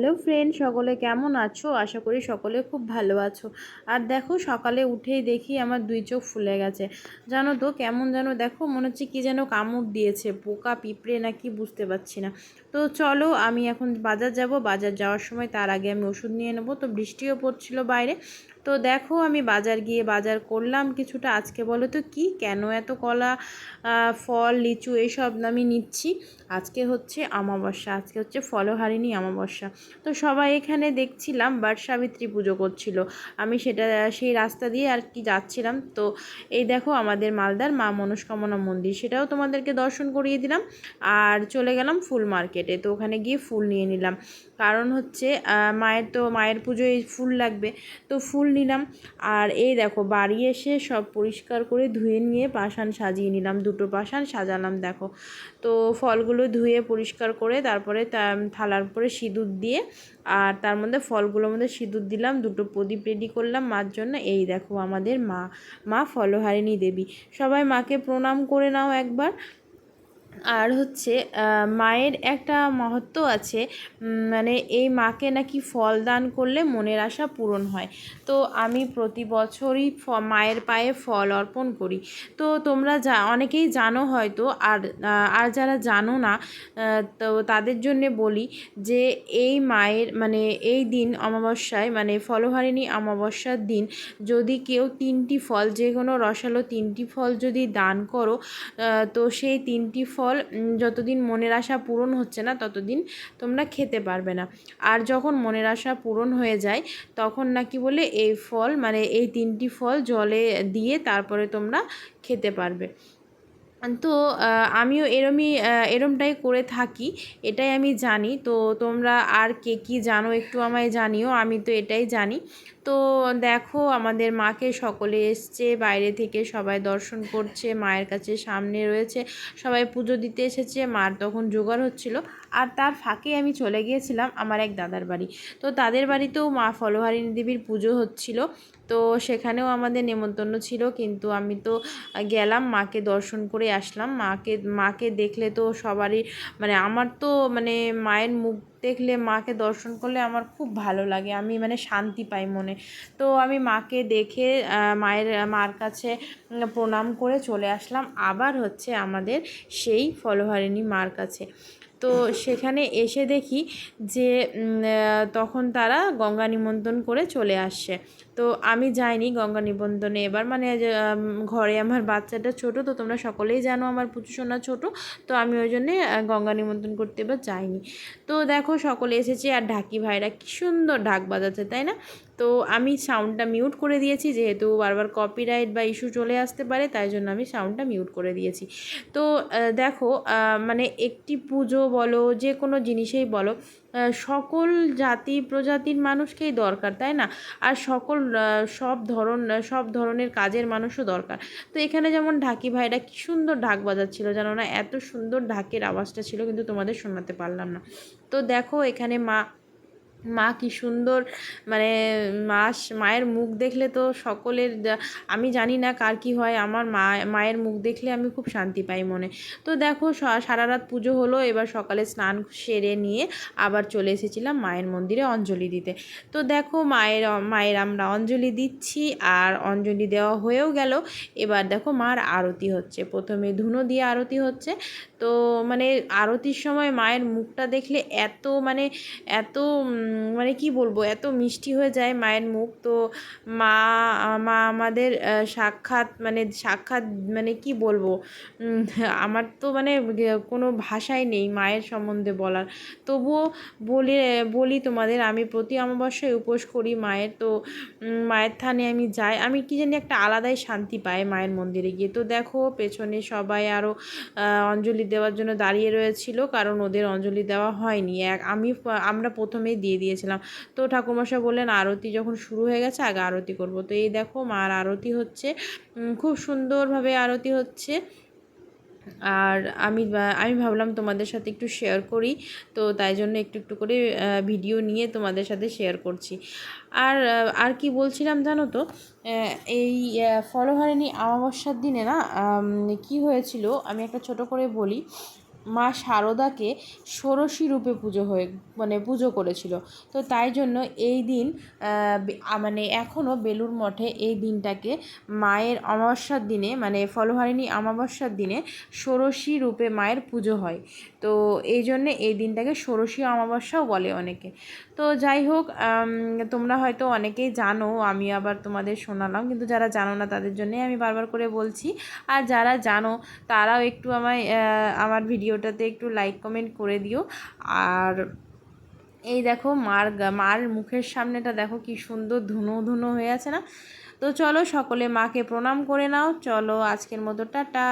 Hello friend, সকলে কেমন আছো? আশা করি সকলে খুব ভালো আছো। আর দেখো, সকালে উঠেই দেখি আমার দুই চোখ ফুলে গেছে। জানো তো, কেমন যেন দেখো, মনে হচ্ছে কী যেন কামড় দিয়েছে, পোকা, পিঁপড়ে নাকি বুঝতে পারছি না। তো চলো আমি এখন বাজার যাব। বাজার যাওয়ার সময় তার আগে আমি ওষুধ নিয়ে নেব। তো বৃষ্টিও পড়ছিল বাইরে। তো দেখো আমি বাজার গিয়ে বাজার করলাম কিছুটা। আজকে বলো তো কি? কেন এত কলা ফল, লিচু এইসব আমি নিচ্ছি? আজকে হচ্ছে অমাবস্যা। আজকে হচ্ছে ফলহারিণী অমাবস্যা। তো সবাই এখানে দেখছিলাম বাট সাবিত্রী পুজো করছিল। আমি সেটা, সেই রাস্তা দিয়ে আর কি যাচ্ছিলাম। তো এই দেখো আমাদের মালদার মা মনস্কামনা মন্দির। সেটাও তোমাদেরকে দর্শন করিয়ে দিলাম। আর চলে গেলাম ফুল মার্কেটে। তো ওখানে গিয়ে ফুল নিয়ে নিলাম। কারণ হচ্ছে মায়ের তো, মায়ের পুজোয় ফুল লাগবে। তো ফুল নিলাম। আর এই দেখো, বাড়ি এসে সব পরিষ্কার করে ধুয়ে নিয়ে পাশান সাজিয়ে নিলাম। দুটো পাশান সাজালাম, দেখো। তো ফলগুলো ধুয়ে পরিষ্কার করে, তারপরে থালার উপরে সিঁদুর দিয়ে, আর তার মধ্যে ফলগুলোর মধ্যে সিঁদুর দিলাম। দুটো প্রদীপ রেডি করলাম মার জন্য। এই দেখো, আমাদের মা মা ফলহারিণী দেবী। সবাই মাকে প্রণাম করে নাও একবার। আর হচ্ছে মায়ের একটা মহত্ব আছে মানে এই মাকে নাকি ফল দান করলে মনের আশা পূরণ হয়। তো আমি প্রতি বছরই মায়ের পায়ে ফল অর্পণ করি। তো তোমরা যা, অনেকেই জানো হয়তো, আর আর যারা জানো না তো তাদের জন্যে বলি যে এই মায়ের মানে এই দিন অমাবস্যায় মানে ফলহারিণী অমাবস্যার দিন যদি কেউ তিনটি ফল, যে কোনো রসালো তিনটি ফল যদি দান করো তো সেই তিনটি ফল ফল যতদিন মনের আশা পূরণ হচ্ছে না, ততদিন তোমরা খেতে পারবে না। আর যখন মনের আশা পূরণ হয়ে যায়, তখন নাকি বলে এই ফল মানে এই তিনটি ফল জলে দিয়ে তারপরে তোমরা খেতে পারবে। তো আমিও এরমই এরমটাই করে থাকি, এটাই আমি জানি। তো, তোমরা আর কে কী জানো একটু আমায় জানিও, আমি তো এটাই জানি। তো, দেখো, আমাদের মাকে সকলে এসছে, বাইরে থেকে সবাই দর্শন করছে, মায়ের কাছে সামনে রয়েছে, সবাই পুজো দিতে এসেছে, মার তখন জোগাড় হচ্ছিল। আর তার ফাঁকে আমি চলে গিয়েছিলাম আমার এক দাদার বাড়ি। তো তাদের বাড়িতেও মা ফলহারিণী দেবীর পুজো হচ্ছিল। তো সেখানেও আমাদের নেমন্তন্ন ছিল, কিন্তু আমি তো গেলাম, মাকে দর্শন করে আসলাম। মাকে মাকে দেখলে তো সবারই মানে আমার তো মানে মায়ের মুখ দেখলে মাকে দর্শন করলে আমার খুব ভালো লাগে, আমি মানে শান্তি পাই মনে। তো আমি মাকে দেখে মায়ের, মার কাছে প্রণাম করে চলে আসলাম। আবার হচ্ছে আমাদের সেই ফলহারিণী মার কাছে। তো সেখানে এসে দেখি যে তখন তারা গঙ্গা নিমন্ত্রণ করে চলে আসছে। তো আমি যাইনি গঙ্গা নিবন্ধনে এবার। মানে ঘরে আমার বাচ্চাটা ছোট, তো তোমরা সকলেই জানো আমার পুজো সোনা ছোটো। তো আমি ওই জন্যে গঙ্গা নিমন্ত্রণ করতে এবার যাইনি। তো দেখো, সকলে এসেছে। আর ঢাকি ভাইরা কী সুন্দর ঢাক বাজাচ্ছে, তাই না? তো আমি সাউন্ডটা মিউট করে দিয়েছি, যেহেতু বারবার কপিরাইট বা ইস্যু চলে আসতে পারে, তাই জন্য আমি সাউন্ডটা মিউট করে দিয়েছি। তো দেখো মানে একটি পুজো বলো যে কোনো জিনিসেই বলো সকল জাতি প্রজাতির মানুষকেই দরকার, তাই না? আর সকল সব ধরন, সব ধরনের কাজের মানুষও দরকার। তো এখানে যেমন ঢাকি ভাইরা কী সুন্দর ঢাক বাজাচ্ছিল জানো না? এত সুন্দর ঢাকের আওয়াজটা ছিল, কিন্তু তোমাদের শোনাতে পারলাম না। তো দেখো, এখানে মা মা কি সুন্দর মানে মা মায়ের মুখ দেখলে তো সকলের আমি জানি না কার কী হয়, আমার মা, মায়ের মুখ দেখলে আমি খুব শান্তি পাই মনে। তো দেখো সারা রাত পুজো হলো, এবার সকালে স্নান সেরে নিয়ে আবার চলে এসেছিলাম মায়ের মন্দিরে অঞ্জলি দিতে। তো দেখো মায়ের মায়ের আমরা অঞ্জলি দিচ্ছি আর অঞ্জলি দেওয়া হয়েও গেল। এবার দেখো মার আরতি হচ্ছে, প্রথমে ধুনো দিয়ে আরতি হচ্ছে। তো মানে আরতির সময় মায়ের মুখটা দেখলে এত মানে এত মানে কি বলব, এত মিষ্টি হয়ে যায় মায়ের মুখ। তো মা মা আমাদের সাক্ষাৎ মানে সাক্ষাৎ মানে কি বলব আমার তো মানে কোনো ভাষাই নেই মায়ের সম্বন্ধে বলার। তবুও বলি বলি তোমাদের, আমি প্রতি অমাবস্যায় উপোস করি মায়ের। তো মায়ের থানে আমি যাই। আমি কি জানি একটা আলাদাই শান্তি পাই মায়ের মন্দিরে গিয়ে। তো দেখো, পেছনে সবাই আরও অঞ্জলি দেওয়ার জন্য দাঁড়িয়ে রয়েছিল। কারণ ওদের অঞ্জলি দেওয়া হয়নি। এক, আমি আমরা প্রথমেই দিয়ে দিয়েছিলাম। তো ঠাকুরমশাই বললেন, আরতি যখন শুরু হয়ে গেছে, আগে আরতি করব। তো এই দেখো, মার আরতি হচ্ছে খুব সুন্দরভাবে আরতি হচ্ছে। আর আমি আমি ভাবলাম তোমাদের সাথে একটু শেয়ার করি, তো তাই জন্য একটু একটু করে ভিডিও নিয়ে তোমাদের সাথে শেয়ার করছি। আর আর কি বলছিলাম জানো তো এই ফলহারিণী অমাবস্যার দিনে না কি হয়েছিল, আমি একটা ছোট করে বলি। মা শারদাকে ষোড়শী রূপে পুজো হয়ে মানে পুজো করেছিল। তো তাই জন্য এই দিন মানে এখনও বেলুর মঠে এই দিনটাকে মায়ের অমাবস্যার দিনে মানে ফলহারিণী অমাবস্যার দিনে ষোড়শী রূপে মায়ের পুজো হয়। তো এই জন্যে এই দিনটাকে ষোড়শী অমাবস্যাও বলে অনেকে। তো যাই হোক তোমরা হয়তো অনেকেই জানো, আমি আবার তোমাদের শোনালাম, কিন্তু যারা জানো না তাদের জন্যই আমি বারবার করে বলছি। আর যারা জানো, তারাও একটু আমায় আমার ভিডিওটাতে একটু লাইক কমেন্ট করে দিও। আর এই দেখো, মার মার মুখের সামনেটা দেখো কি সুন্দর ধুনো ধুনো হয়ে আছে না? তো চলো সকলে মাকে প্রণাম করে নাও, চলো আজকের মতো, টাটা।